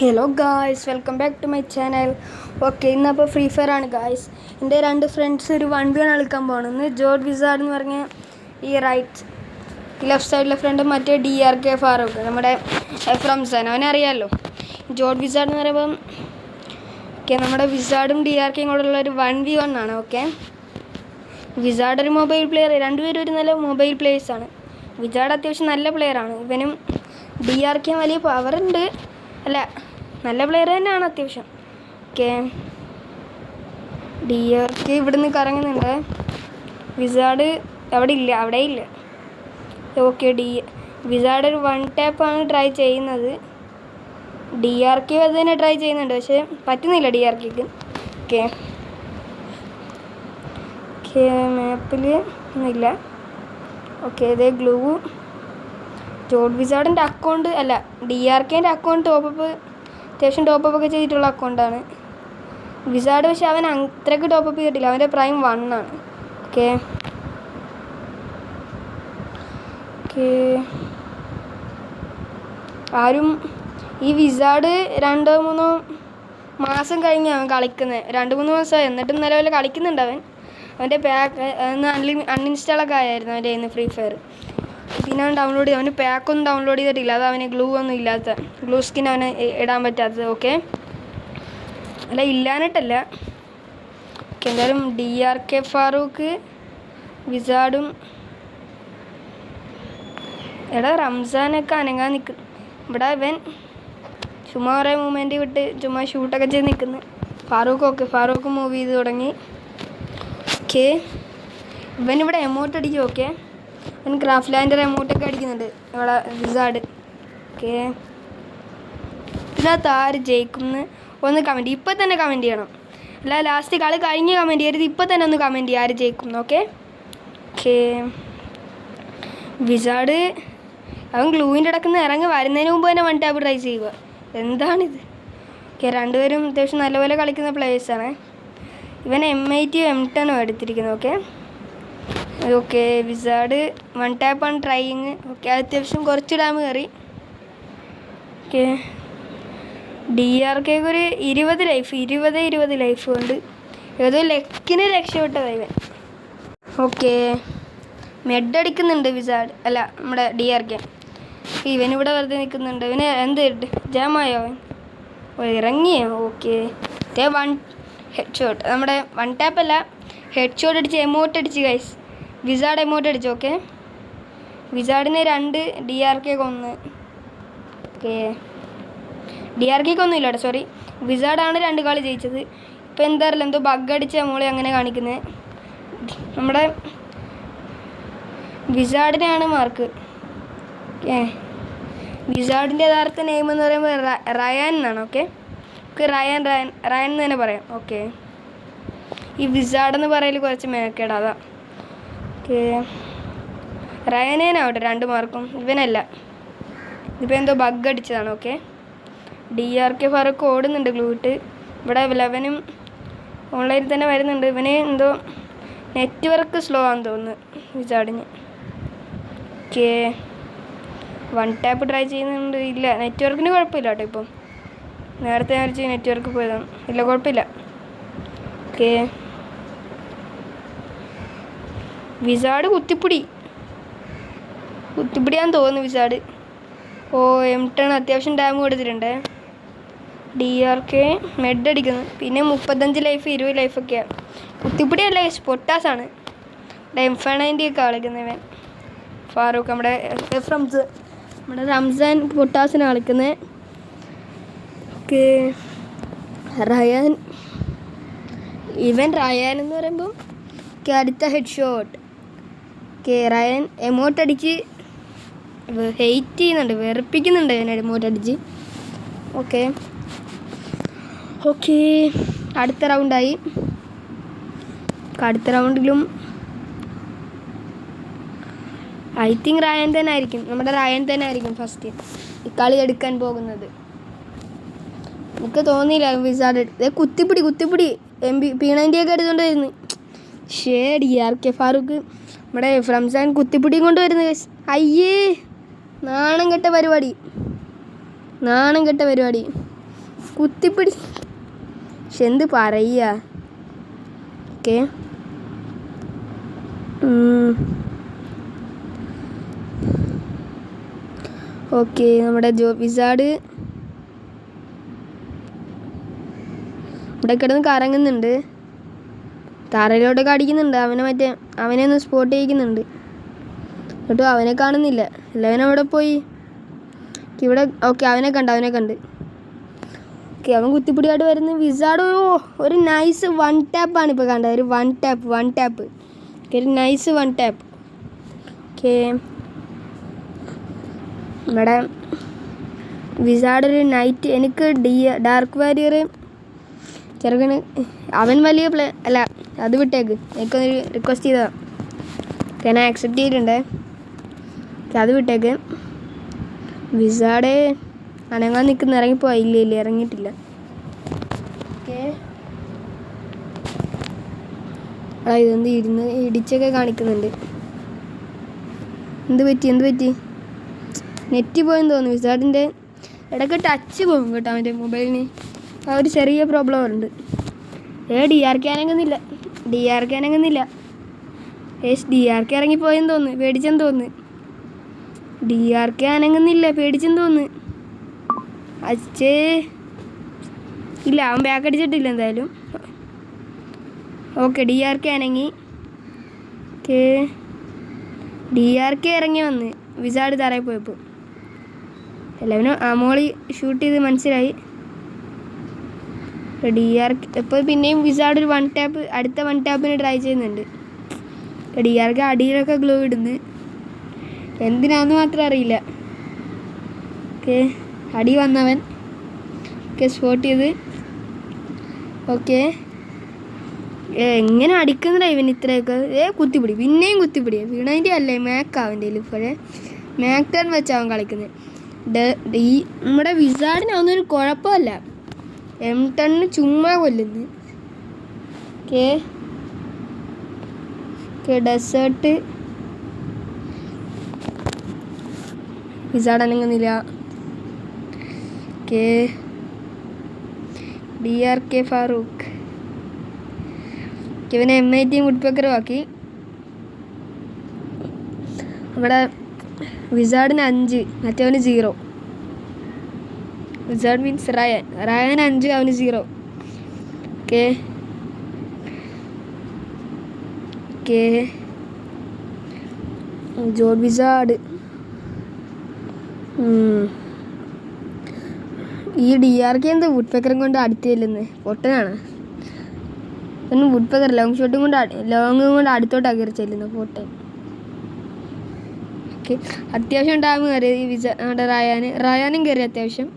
Hello guys welcome back to my channel okay ഇന്നപ്പോൾ free fire ആണ് guys എന്റെ രണ്ട് friends ഒരു വൺ വി ആണ് കളിക്കാൻ പോകണം ജോർജ് വിസാർഡ് എന്ന് പറഞ്ഞ ഈ റൈറ്റ് ലെഫ്റ്റ് സൈഡിലെ ഫ്രണ്ട് മറ്റേ ഡി ആർ കെ ഫാറൂഖ് നമ്മുടെ എഫ് റംസാൻ അവനെ അറിയാമല്ലോ ജോർഡ് വിസാർഡ് എന്ന് പറയുമ്പം ഓക്കെ നമ്മുടെ വിസാർഡും ഡി ആർ കെയും കൂടെ ഒരു വൺ വി വൺ ആണ് ഓക്കെ വിസാർഡ് ഒരു മൊബൈൽ പ്ലെയർ രണ്ടുപേരും ഒരു നല്ല മൊബൈൽ പ്ലേയേഴ്സ് ആണ്. വിസാർഡ് അത്യാവശ്യം നല്ല പ്ലെയർ ആണ്. ഇവനും ഡി ആർ കെ വലിയ പവറുണ്ട് അല്ല നല്ല പ്ലെയർ തന്നെയാണ് അത്യാവശ്യം. ഓക്കെ ഡി ആർ കെ ഇവിടുന്ന് കറങ്ങുന്നുണ്ട് വിസാർഡ് അവിടെ ഇല്ല അവിടെ ഇല്ല. ഓക്കെ ഡി വിസാർഡ് ഒരു വൺ ടാപ്പാണ് ട്രൈ ചെയ്യുന്നത്. ഡി ആർ കെ അത് തന്നെ ട്രൈ ചെയ്യുന്നുണ്ട് പക്ഷേ പറ്റുന്നില്ല ഡി ആർ കെക്ക് ഓക്കെ ഓക്കെ മാപ്പിൽ ഒന്നുമില്ല. ഓക്കെ ഇതേ ഗ്ലൂ ജോഡ് വിസാർഡിന്റെ അക്കൗണ്ട് അല്ല ഡി ആർ കെന്റെ അക്കൗണ്ട് ടോപ്പപ്പ് അത്യാവശ്യം ടോപ്പപ്പ് ഒക്കെ ചെയ്തിട്ടുള്ള അക്കൗണ്ടാണ് വിസാഡ് പക്ഷെ അവൻ അത്രയ്ക്ക് ടോപ്പപ്പ് ചെയ്തിട്ടില്ല. അവന്റെ പ്രൈം വൺ ആണ്. ഓക്കെ ഓക്കെ ആരും ഈ വിസാഡ് രണ്ടോ മൂന്നോ മാസം കഴിഞ്ഞ് അവൻ കളിക്കുന്നത് രണ്ട് മൂന്ന് മാസമായി എന്നിട്ടും നിലവിൽ കളിക്കുന്നുണ്ട് അവൻ. അവന്റെ പാക്ക് അൺലി അൺഇൻസ്റ്റാളൊക്കെ ആയായിരുന്നു അവന്റെ കയ്യിൽ ഫ്രീ ഫയർ പിന്നെ അവൻ ഡൗൺലോഡ് ചെയ്തു അവന് പാക്കൊന്നും ഡൗൺലോഡ് ചെയ്തിട്ടില്ല. അത് അവന് ഗ്ലൂ ഒന്നും ഇല്ലാത്ത ഗ്ലൂ സ്കിൻ അവന് ഇടാൻ പറ്റാത്തത് ഓക്കെ അല്ല ഇല്ലാനിട്ടല്ല ഓക്കെ എന്തായാലും ഡി ആർ കെ ഫാറൂഖ് വിസാഡും എടാ റംസാനൊക്കെ അനങ്ങാൻ നിൽക്കുന്നു ഇവിടെ ഇവൻ ചുമ്മാ കുറേ മൂമെന്റ് വിട്ട് ചുമ്മാ ഷൂട്ടൊക്കെ ചെയ്ത് നിൽക്കുന്നു ഫാറൂഖ് ഓക്കെ ഫാറൂഖ് മൂവ് ചെയ്ത് തുടങ്ങി. ഓക്കെ ഇവൻ ഇവിടെ എമൗണ്ട് അടിക്കും ഓക്കെ അവൻ ക്രാഫ്റ്റ് ലാൻഡ് റിമോട്ടൊക്കെ അടിക്കുന്നുണ്ട്. ഇവിടെ റിസാർഡ് ഓക്കെ. ഇതിനകത്ത് ആര് ജയിക്കും എന്ന് ഒന്ന് കമന്റ് ഇപ്പം തന്നെ കമന്റ് ചെയ്യണം. അല്ല ലാസ്റ്റ് കളി കഴിഞ്ഞ് കമന്റ് ചെയ്യരുത്. ഇപ്പം തന്നെ ഒന്ന് കമന്റ് ചെയ്യുക ആര് ജയിക്കും ഓക്കെ? ഓക്കെ. വിസാർഡ് അവൻ ഗ്ലൂവിന്റെ ഇടക്കുന്ന ഇറങ്ങി വരുന്നതിന് മുമ്പ് തന്നെ വൺ ടാപ്പ് ട്രൈ ചെയ്യുക. എന്താണിത്? ഓക്കെ രണ്ടുപേരും അത്യാവശ്യം നല്ലപോലെ കളിക്കുന്ന പ്ലേയേഴ്സാണ് ഇവൻ എം ഐ ടി എം ടെനോ എടുത്തിരിക്കുന്നത് okay? Okay wizard one tap ആണ് ട്രൈയിങ് ഓക്കെ അത്യാവശ്യം കുറച്ച് ഡാം കയറി ഓക്കെ ഡി ആർ കെക്ക് ഒരു ഇരുപത് ലൈഫ് ഇരുപത് ഇരുപത് ലൈഫ് കൊണ്ട് ഏതോ ലക്കിന് രക്ഷപ്പെട്ട ഇവൻ ഓക്കെ മെഡ് അടിക്കുന്നുണ്ട് വിസാർഡ് അല്ല നമ്മുടെ ഡി ആർ കെ ഇവൻ ഇവിടെ വെറുതെ നിൽക്കുന്നുണ്ട് ഇവന് എന്ത് ജാമായോ അവൻ? ഇറങ്ങിയോ? ഓക്കെ വൺ ഹെഡ് ഷോട്ട് നമ്മുടെ വൺ ടാപ്പ് അല്ല ഹെഡ് ഷോട്ട് അടിച്ച് എമോട്ട് അടിച്ച് ഗൈസ് വിസാർഡ് എമോട്ട് അടിച്ചു ഓക്കെ വിസാഡിന് രണ്ട് ഡി ആർ കെ കൊന്ന് ഓക്കെ ഡി ആർ കെക്ക് ഒന്നും ഇല്ല സോറി വിസാഡാണ് രണ്ട് കളി ജയിച്ചത്. ഇപ്പം എന്താ അറിയില്ല എന്തോ ബഗ് അടിച്ച മോളെ അങ്ങനെ കാണിക്കുന്നത് നമ്മുടെ വിസാഡിനെയാണ് മാർക്ക് ഓക്കേ വിസാഡിന്റെ യഥാർത്ഥ നെയിം എന്ന് പറയുമ്പോൾ റയൻ എന്നാണ് okay okay Ryan Ryan Ryan എന്ന് തന്നെ പറയാം ഓക്കെ ഈ വിസാർഡ് എന്ന് പറയൽ കുറച്ച് മേക്കേടാ അതാ. ഓക്കെ. റയനേനാവട്ടെ രണ്ട് മാർക്കും. ഇവനല്ല. ഇതിപ്പോൾ എന്തോ ബഗ് അടിച്ചതാണ് ഓക്കെ. ഡി ആർ കെ ഫാറൊക്കെ ഓടുന്നുണ്ട് ഗ്ലൂട്ട് ഇവിടെ ലെവനും ഓൺലൈനിൽ തന്നെ വരുന്നുണ്ട്. ഇവന് എന്തോ നെറ്റ്വർക്ക് സ്ലോ ആണെന്ന് തോന്നുന്നു വിസാർഡിന് ഓക്കെ. വൺ ടാപ്പ് ട്രൈ ചെയ്യുന്നുണ്ട്. ഇല്ല നെറ്റ്വർക്കിന് കുഴപ്പമില്ല കേട്ടോ ഇപ്പം. നേരത്തെ വിളിച്ച് നെറ്റ്വർക്ക് പോയതാണ്. ഇല്ല കുഴപ്പമില്ല. ഓക്കെ. വിസാർഡ് കുത്തിപ്പിടി. കുത്തിപ്പിടിയാന്ന് തോന്നുന്നു വിസാഡ്. ഓ എം ടെൺ അത്യാവശ്യം ഡാം കൊടുത്തിട്ടുണ്ട്. ഡി ആർ കെ മെഡ് അടിക്കുന്നു. പിന്നെ മുപ്പത്തഞ്ച് ലൈഫ് ഇരുപത് ലൈഫൊക്കെയാണ് കുത്തിപ്പിടിയല്ല പൊട്ടാസാണ്. നയന്റി ഒക്കെ കളിക്കുന്നവൻ ഫാറൂഖ് നമ്മുടെ എഫ് റംസ്. നമ്മുടെ റംസാൻ പൊട്ടാസിന് കളിക്കുന്നത് ഓക്കെ. റയാൻ. ഇവൻ റയാൻ എന്ന് പറയുമ്പം അടുത്ത head shot okay Ryan emote അടിച്ച് ഹെയ്റ്റ് ചെയ്യുന്നുണ്ട് വെറുപ്പിക്കുന്നുണ്ട് ഞാൻ എമോട്ട് അടിച്ച്. ഓക്കെ ഓക്കെ അടുത്ത റൗണ്ടായി അടുത്ത റൗണ്ടിലും ഐ തിങ്ക് റയൻ തന്നെ ആയിരിക്കും. നമ്മുടെ റയൻ തന്നെ ആയിരിക്കും ഫസ്റ്റ് ഈ കളി എടുക്കാൻ പോകുന്നത്. എനിക്ക് തോന്നിയില്ല വിസാർഡ് ഇതേ കുത്തിപ്പിടി കുത്തിപ്പിടി. എം ബി പി നയന്റി ഒക്കെ എടുത്തോണ്ടായിരുന്നു വരുന്നു ആർ കെ ഫാറൂഖ്. നമ്മുടെ ഫ്രംസാൻ കുത്തിപ്പിടിയും കൊണ്ട് വരുന്നത് അയ്യേ നാണം കെട്ട പരിപാടി. നാണം കെട്ട പരിപാടി. കുത്തിപ്പിടി. പക്ഷെ എന്ത് പറയുക? ഓക്കെ. ഓക്കെ നമ്മുടെ ജോ വിസാഡ്. ഇവിടെ കിടന്ന് കറങ്ങുന്നുണ്ട്. തറയിലോട്ടൊക്കെ അടിക്കുന്നുണ്ട് അവനെ മറ്റേ അവനെ ഒന്ന് സ്പോട്ട് ചെയ്യിക്കുന്നുണ്ട്. എന്നിട്ടും അവനെ കാണുന്നില്ല. എല്ലാവനും അവിടെ പോയി. ഇവിടെ ഓക്കെ അവനെ കണ്ട് അവനെ കണ്ട്. ഓക്കെ അവൻ കുത്തിപ്പിടിയായിട്ട് വരുന്ന വിസാഡ് ഒരു നൈസ് വൺ ടാപ്പാണ് ഇപ്പോൾ കണ്ടത്. ഒരു one tap one tap okay ഒരു നൈസ് വൺ ടാപ്പ് ഓക്കെ നമ്മുടെ വിസാഡ് ഒരു നൈറ്റ് എനിക്ക് ഡി ഡാർക്ക് വാരിയർ ചെറുക്കന് അവൻ വലിയ പ്ലേ അല്ല അത് വിട്ടേക്ക്. എനിക്കൊന്ന് റിക്വസ്റ്റ് ചെയ്തതാ. ഓക്കെ ഞാൻ ആക്സെപ്റ്റ് ചെയ്തിട്ടുണ്ടേ? അത് വിട്ടേക്ക്. വിസാടെ അനങ്ങാൻ നിൽക്കുന്ന ഇറങ്ങിപ്പോ ഇല്ല ഇല്ല ഇറങ്ങിയിട്ടില്ല. ഓക്കെ. ആ ഇതെന്ത് ഇരുന്ന് ഇടിച്ചൊക്കെ കാണിക്കുന്നുണ്ട്. എന്ത് പറ്റി? എന്ത് പറ്റി? നെറ്റ് പോയെന്ന് തോന്നുന്നു. വിസാഡിന്റെ ഇടയ്ക്ക് ടച്ച് പോകും കേട്ടോ അവന്റെ മൊബൈലിന് ഒരു ചെറിയ പ്രോബ്ലം ഉണ്ട്. ഏ ഡി ആർ കെ അനങ്ങുന്നില്ല. ഡി ആർ കെ അനങ്ങുന്നില്ല. ഏഷ് ഡി ആർ കെ ഇറങ്ങിപ്പോയെന്ന് തോന്നുന്നു. പേടിച്ചെന്ന് തോന്നുന്നു. ഡി ആർ കെ അനങ്ങുന്നില്ല. പേടിച്ചെന്ന് തോന്നുന്നു. അച്ഛേ ഇല്ല അവൻ ബാക്ക് അടിച്ചിട്ടില്ല എന്തായാലും. ഓക്കെ ഡി ആർ കെ അനങ്ങി. ഓക്കെ ഡി ആർ കെ ഇറങ്ങി വന്ന്. വിസാഡ് താറായി പോയപ്പോൾ. എല്ലാവരും ആ മോളി ഷൂട്ട് ചെയ്ത് മനസ്സിലായി. ഡി ആർ ഇപ്പോൾ പിന്നെയും വിസാർഡ് ഒരു വൺ ടാപ്പ് അടുത്ത വൺ ടാപ്പിന് ട്രൈ ചെയ്യുന്നുണ്ട്. ഡി ആർക്ക് അടിയിലൊക്കെ ഗ്ലോ ഇടുന്നു. എന്തിനാന്ന് മാത്രം അറിയില്ല. ഓക്കെ അടി വന്നവൻ. ഓക്കെ സ്പോട്ട് ചെയ്ത്. ഓക്കെ എങ്ങനെ അടിക്കുന്ന ഇവൻ ഇത്രയൊക്കെ? ഏ കുത്തിപ്പിടി. പിന്നെയും കുത്തിപ്പിടി. വീണതിന്റെ അല്ലേ? മാക്ക് ഇപ്പോഴേ? മാക്ക് വെച്ചാവും വെച്ച് കളിക്കുന്നത് ഡ- നമ്മുടെ വിസാഡിനൊന്നും ഒരു കുഴപ്പമല്ല. എം ടണ്ണ് ചുമ്മാ കൊല്ലുന്നു. K. K desert അനങ്ങുന്നില്ല. Okay D R K Farooq ഇവനെ എം ഐ ടി വുഡ്പക്കറും ആക്കി. നമ്മുടെ വിസാഡിന് അഞ്ച് മറ്റവന് zero Wizard means Ryan Ryan അഞ്ച് അവന് zero okay okay John Wizard ഈ ഡി ആർ കെ എന്ത് വുഡ്പക്കറും കൊണ്ട് അടുത്തില്ലെന്ന് പൊട്ടനാണ്. ഒന്നും വുഡ് പേക്കർ ലോങ് ഷോട്ടും കൊണ്ട് ലോങ്ങും കൊണ്ട് അടുത്തോട്ടാണ് കയറി പൊട്ടൻ. പോട്ടെ ഓക്കെ അത്യാവശ്യം ഡാം കയറി നമ്മുടെ റയാന് റയാനും കയറി അത്യാവശ്യം.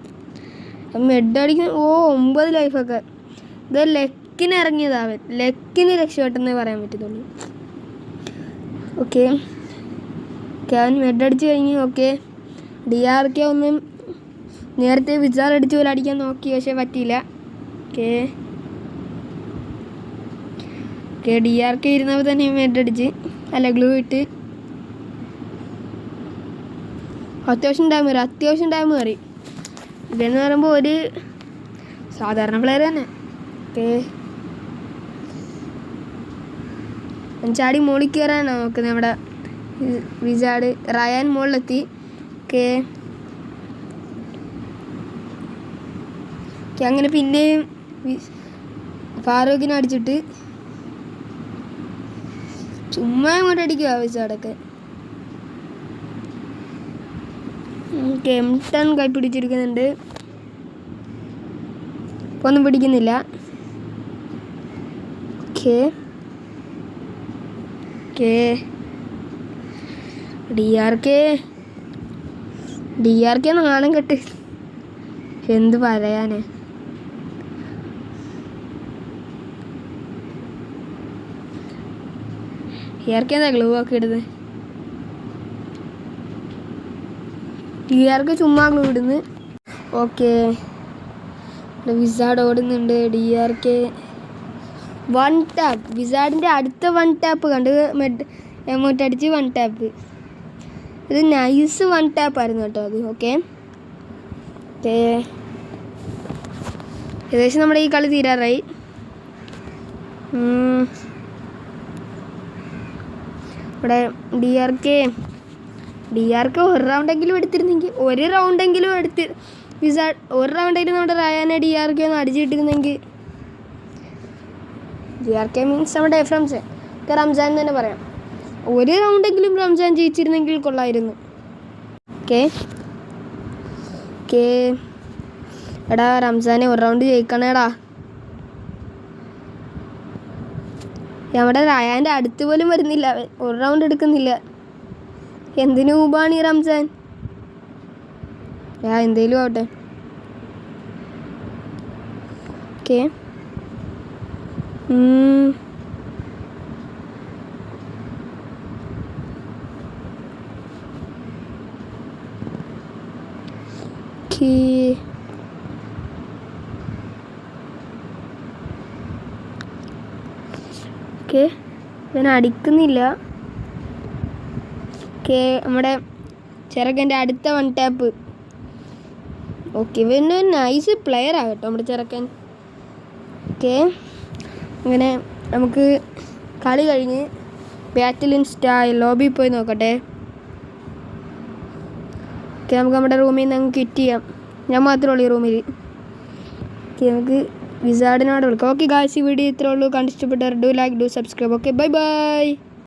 മെഡ് അടിക്കുന്ന ഓ ഒമ്പത് ലൈഫൊക്കെ ഇത് ലെക്കിന് ഇറങ്ങിയതാവൻ ലെക്കിന് രക്ഷപ്പെട്ടെന്നേ പറയാൻ പറ്റത്തുള്ളൂ. ഓക്കെ ഓക്കെ അവൻ മെഡ് കഴിഞ്ഞു. ഓക്കെ ഡി ആർ കെ ഒന്നും നേരത്തെ വിസാർ അടിച്ച് പോലെ അടിക്കാൻ നോക്കി പക്ഷേ പറ്റിയില്ല. Okay okay D R K ഇരുന്നപ്പോൾ തന്നെ മെഡ് അടിച്ച്. അല്ല ഗ്ലൂ ഇട്ട്. അത്യാവശ്യം ടൈം കയറി അത്യാവശ്യം ടൈം കയറി ഇതെന്ന് പറയുമ്പോൾ ഒരു സാധാരണ പ്ലെയർ തന്നെ. ചാടി മുകളിൽ കയറാനാണ് നോക്കുന്നത് നമ്മുടെ വി- വിസാഡ് റയാൻ മുകളിലെത്തി ഓക്കെ. അങ്ങനെ പിന്നെയും ഫാറൂഖിനെ അടിച്ചിട്ട് ചുമ്മാ ഇങ്ങോട്ട് അടിക്കുക വിസാഡൊക്കെ കെംടൺ കൈ പിടിച്ചിരിക്കുന്നുണ്ട് ഇപ്പൊ ഒന്നും പിടിക്കുന്നില്ല. Okay okay D R K. D R K നാണം കെട്ട്. എന്ത് പറയാന്? ഡി ആർ കെ എന്താ ഗ്ലൂ ഒക്കെ ഇടുന്നത് ഡി ആർക്ക് ചുമ്മാ ഇടുന്നു ഓക്കെ. വിസാഡ് ഓടുന്നുണ്ട്. D R K one tap വിസാഡിന്റെ അടുത്ത വൺ ടാപ്പ് കണ്ട് മെഡ് എമൗണ്ട് അടിച്ച് വൺ ടാപ്പ് ഇത് നൈസ് വൺ ടാപ്പ് ആയിരുന്നു കേട്ടോ അത്. ഓക്കെ. ഏകദേശം നമ്മുടെ ഈ കളി തീരാറായി. ഇവിടെ ഡി ആർ കെ ഡി ആർക്ക് ഒരു റൗണ്ടെങ്കിലും എടുത്തിരുന്നെങ്കിൽ ഒരു റൗണ്ടെങ്കിലും എടുത്ത് വിസ ഒരു റൗണ്ടെങ്കിലും നമ്മുടെ റയാനെ ഡി ആർ കെ ഒന്ന് അടിച്ചിട്ടിരുന്നെങ്കിൽ ഡി ആർ കെ മീൻസ് നമ്മുടെ എഫ് റംസാൻ റംസാൻ തന്നെ പറയാം. ഒരു റൗണ്ടെങ്കിലും റംസാൻ ജയിച്ചിരുന്നെങ്കിൽ കൊള്ളായിരുന്നു. ഓക്കെ ഓക്കെ എടാ റംസാനെ ഒരു റൗണ്ട് ജയിക്കണേടാ. നമ്മുടെ റയാന്റെ അടുത്ത് പോലും വരുന്നില്ല ഒരു റൗണ്ട് എടുക്കുന്നില്ല. എന്തിനു മുമ്പാണ് ഈ റംസാൻ? യാ എന്തേലും ആവട്ടെ. ഓക്കെ. ഓക്കെ. ഞാൻ അടിക്കുന്നില്ല. ഓക്കെ നമ്മുടെ ചെറുക്കന്റെ അടുത്ത വൺ ടാപ്പ് ഓക്കെ ഇവന് നൈസ് പ്ലെയർ ആകട്ടോ നമ്മുടെ ചെറുക്കൻ. ഓക്കെ അങ്ങനെ നമുക്ക് കളി കഴിഞ്ഞ് ബാറ്റിൽ ഇൻസ്റ്റാ ലോബി പോയി നോക്കട്ടെ. ഓക്കെ നമുക്ക് നമ്മുടെ റൂമിൽ നിന്ന് അങ്ങ് ക്വിറ്റ് ചെയ്യാം. ഞാൻ മാത്രമേ ഉള്ളൂ ഈ റൂമിൽ ഓക്കെ നമുക്ക് വിസാർഡിനോട് വിളിക്കാം. ഓക്കെ ഗായ്സ് വീഡിയോ ഇത്രേ ഉള്ളൂ. കണ്ടിഷ്ടപ്പെട്ടവർ do like do subscribe okay bye bye